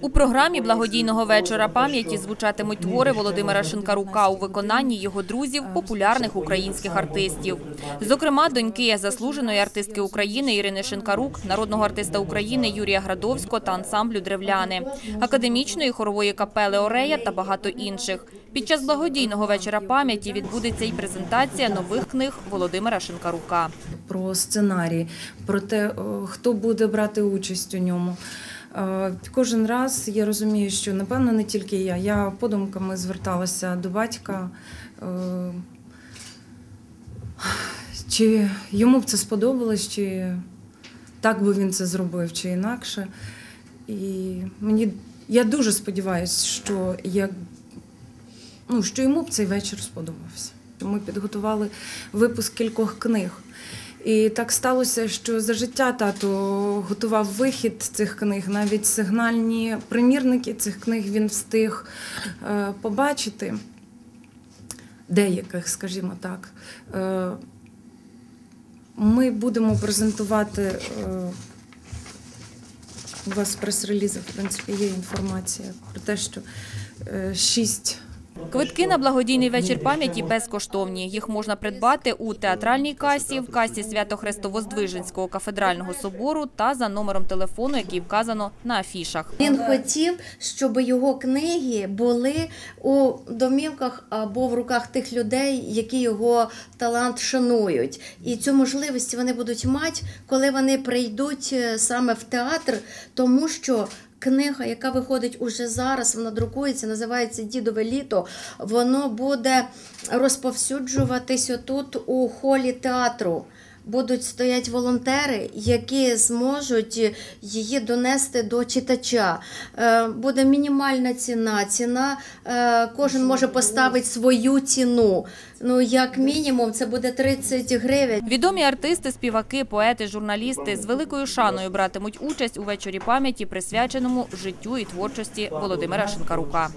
У програмі благодійного вечора пам'яті звучатимуть твори Володимира Шинкарука у виконанні його друзів, популярних українських артистів. Зокрема, доньки заслуженої артистки України Ірини Шинкарук, народного артиста України Юрія Градовського та ансамблю Древляни, академічної хорової капели Орея та багато інших. Під час благодійного вечора пам'яті відбудеться і презентація нових книг Володимира Шинкарука. про сценарій, про те, хто буде брати участь у ньому. Е, Кожен раз я розумію, що напевно не тільки я. Я подумками зверталася до батька. е, Чи йому б це сподобалось, чи так би він це зробив, чи інакше. І мені я дуже сподіваюся, що я ну, що йому б цей вечір сподобався. Ми підготували випуск кількох книг. І так сталося, що за життя тато готував вихід цих книг, навіть сигнальні примірники цих книг він встиг е, побачити, деяких, скажімо так. Е, ми будемо презентувати. е, У вас в прес-релізах, в принципі, є інформація про те, що шість Квитки на благодійний вечір пам'яті безкоштовні. Їх можна придбати у театральній касі, в касі Свято-Христовоздвиженського кафедрального собору та за номером телефону, який вказано на афішах. Він хотів, щоб його книги були у домівках або в руках тих людей, які його талант шанують. І цю можливість вони будуть мати, коли вони прийдуть е, саме в театр, тому що. Книга, яка виходить уже зараз, вона друкується, називається Дідове літо. Воно буде розповсюджуватись отут у холі театру. Будуть стоять волонтери, які зможуть її донести до читача. Е, Буде мінімальна ціна. Ціна е, кожен може поставити свою ціну. Ну, як мінімум, це буде 30 гривень. Відомі артисти, співаки, поети, журналісти з великою шаною братимуть участь у вечорі пам'яті, присвяченому життю і творчості Володимира Шинкарука.